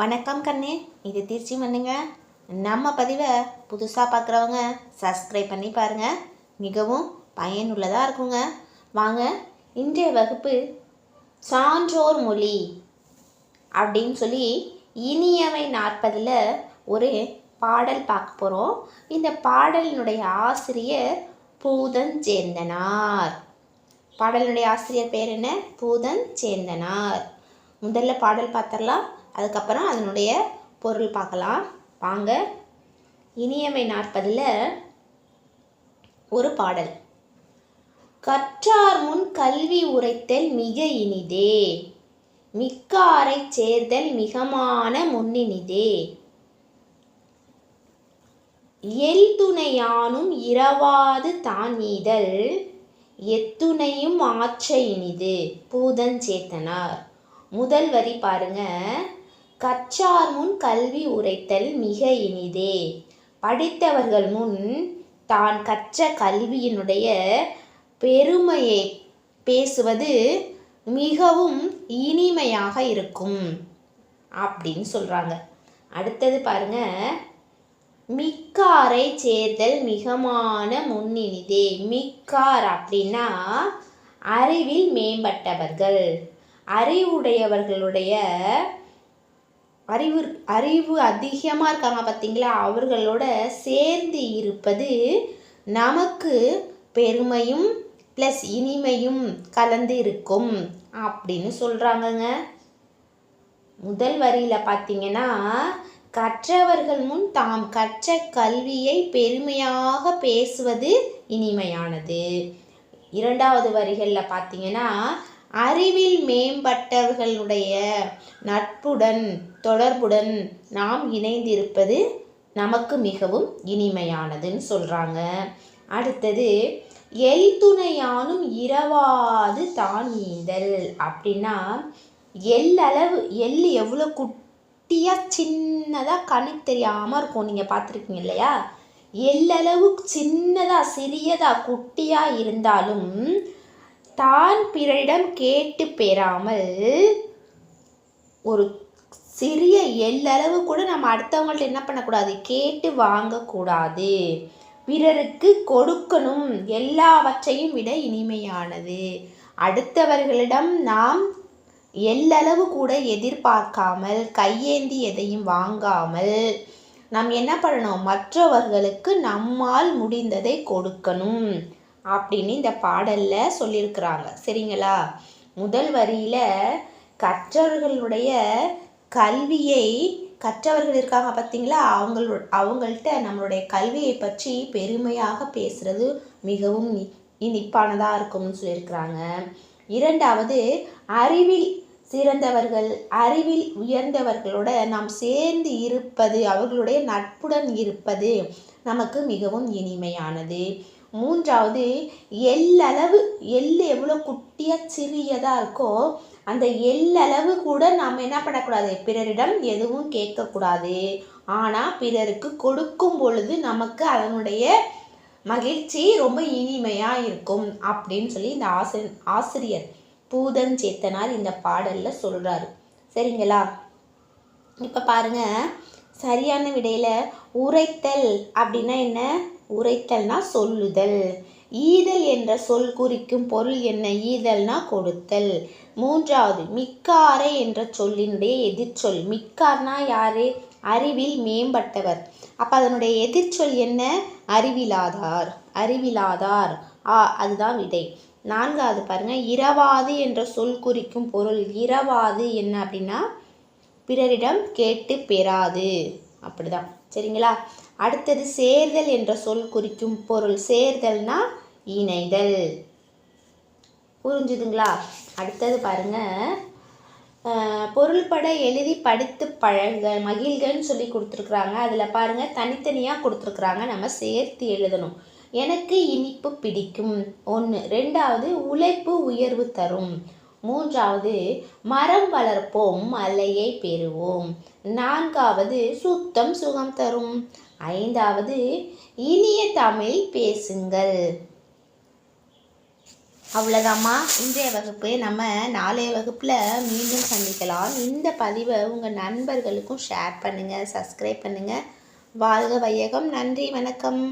வணக்கம் கண்ணே. இது திருச்சி மண்ணுங்க. நம்ம பதிவை புதுசாக பார்க்குறவங்க சப்ஸ்கிரைப் பண்ணி பாருங்கள் மிகவும் பயனுள்ளதாக இருக்குங்க. வாங்க இன்றைய வகுப்பு சான்றோர் மொழி அப்படின்னு சொல்லி இனியவை நாற்பதில் ஒரு பாடல் பார்க்க போகிறோம் இந்த பாடலினுடைய ஆசிரியர் பூதன் சேர்ந்தனார் பாடலினுடைய ஆசிரியர் பேர் என்ன? பூதன் சேர்ந்தனார் முதல்ல பாடல் பார்த்துடலாம். அதுக்கப்புறம் அதனுடைய பொருள் பார்க்கலாம். வாங்க. இனியமை நாற்பதில் ஒரு பாடல். கற்றார் முன் கல்வி உரைத்தல் மிக இனிதே. மிக்காரை சேர்தல் மிகமான முன்னினிதே. எல் துணையானும் இரவாது தான் ஈதல். எத்துணையும் ஆற்ற இனிது. பூதஞ்சேத்தனார் முதல் வரி பாருங்க. கற்றார் முன் கல்வி உரைத்தல் மிக இனிதே. படித்தவர்கள் முன் தான் கற்ற கல்வியினுடைய பெருமையை பேசுவது மிகவும் இனிமையாக இருக்கும் அப்படின்னு சொல்கிறாங்க அடுத்தது பாருங்க. மிக்காரை சேர்தல் மிகமான முன்னினிதே. மிக்கார் அப்படின்னா அறிவில் மேம்பட்டவர்கள். அறிவுடையவர்களுடைய அறிவு அறிவு அதிகமாக இருக்காங்க பார்த்தீங்களா அவர்களோட சேர்ந்து இருப்பது நமக்கு பெருமையும் ப்ளஸ் இனிமையும் கலந்து இருக்கும் அப்படின்னு சொல்கிறாங்கங்க முதல் வரியில் பார்த்தீங்கன்னா கற்றவர்கள் முன் தாம் கற்ற கல்வியை பெருமையாக பேசுவது இனிமையானது. இரண்டாவது வரிகளில் பார்த்தீங்கன்னா அறிவில் மேம்பட்டவர்களுடைய நட்புடன் தொடர்புடன் நாம் இணைந்திருப்பது நமக்கு மிகவும் இனிமையானதுன்னு சொல்கிறாங்க அடுத்தது எல் துணையானும் இரவாது தான் ஈந்தல் அப்படின்னா எல் எள் எவ்வளோ குட்டியாக சின்னதாக கணக்கு தெரியாமல் இருக்கும். நீங்கள் பார்த்துருக்கீங்க இல்லையா? எல்லளவு சின்னதாக சிறியதாக குட்டியாக இருந்தாலும் தான் பிறரிடம் கேட்டு பெறாமல் ஒரு சிறிய எல்லளவு கூட நம்ம அடுத்தவங்கள்ட்ட என்ன பண்ணக்கூடாது? கேட்டு வாங்கக்கூடாது. பிறருக்கு கொடுக்கணும். எல்லாவற்றையும் விட இனிமையானது. அடுத்தவர்களிடம் நாம் எல்லளவு கூட எதிர்பார்க்காமல் கையேந்தி எதையும் வாங்காமல் நாம் என்ன பண்ணணும்? மற்றவர்களுக்கு நம்மால் முடிந்ததை கொடுக்கணும். அப்படின்னு இந்த பாடலில் சொல்லியிருக்கிறாங்க. சரிங்களா? முதல் வரியில் கற்றவர்களுடைய கல்வியை கற்றவர்கள் இருக்காங்க பார்த்தீங்களா? அவங்களோட அவங்கள்ட்ட நம்மளுடைய கல்வியை பற்றி பெருமையாக பேசுகிறது மிகவும் இனிப்பானதாக இருக்கும்னு சொல்லியிருக்கிறாங்க. இரண்டாவது அறிவில் சிறந்தவர்கள் அறிவில் உயர்ந்தவர்களோட நாம் சேர்ந்து இருப்பது அவர்களுடைய நட்புடன் இருப்பது நமக்கு மிகவும் இனிமையானது. மூன்றாவது எல்லளவு எள் எவ்வளோ குட்டியாக சிறியதாக இருக்கோ அந்த எல்லளவு கூட நாம் என்ன பண்ணக்கூடாது? பிறரிடம் எதுவும் கேட்கக்கூடாது. ஆனால் பிறருக்கு கொடுக்கும் பொழுது நமக்கு அதனுடைய மகிழ்ச்சி ரொம்ப இனிமையாக இருக்கும் அப்படின்னு சொல்லி இந்த ஆசிரியர் ஆசிரியர் பூதன் சேத்தனார் இந்த பாடலில் சொல்கிறாரு சரிங்களா? இப்போ பாருங்கள் சரியான விடையில் உரைத்தல் அப்படின்னா என்ன? உரைத்தல்னா சொல்லுதல். ஈதல் என்ற சொல் குறிக்கும் பொருள் என்ன? ஈதல்னா கொடுத்தல். மூன்றாவது மிக்காரை என்ற சொல்லினுடைய எதிர்ச்சொல். மிக்கார்னா யாரு? அறிவில் மேம்பட்டவர். அப்போ அதனுடைய எதிர்ச்சொல் என்ன? அறிவிலாதார். அறிவிலாதார். ஆ அதுதான் விடை. நான்காவது பாருங்க. இரவாது என்ற சொல் குறிக்கும் பொருள். இரவாது என்ன அப்படின்னா? பிறரிடம் கேட்டு பெறாது. அப்படிதான். சரிங்களா? அடுத்தது சேர்தல் என்ற சொல் குறிக்கும் பொருள். சேர்தல்னா இணைதல். புரிஞ்சுதுங்களா? அடுத்தது பாருங்க. பொருள்பட எழுதி படித்து பழக மகிழ்கன்னு சொல்லி கொடுத்துருக்குறாங்க. அதில் பாருங்கள் தனித்தனியாக கொடுத்துருக்குறாங்க. நம்ம சேர்த்து எழுதணும். எனக்கு இனிப்பு பிடிக்கும். ஒன்று ரெண்டாவது உழைப்பு உயர்வு தரும். மூன்றாவது மரம் வளர்ப்போம் மலையை பெறுவோம். நான்காவது சுத்தம் சுகம் தரும். ஐந்தாவது இனிய தமிழ் பேசுங்கள். அவ்வளோதாம்மா இன்றைய வகுப்பு நம்ம நாளைய வகுப்பில் மீண்டும் சந்திக்கலாம். இந்த பதிவை உங்கள் நண்பர்களுக்கும் ஷேர் பண்ணுங்கள் சப்ஸ்கிரைப் பண்ணுங்கள் வாழ்க வையகம். நன்றி வணக்கம்.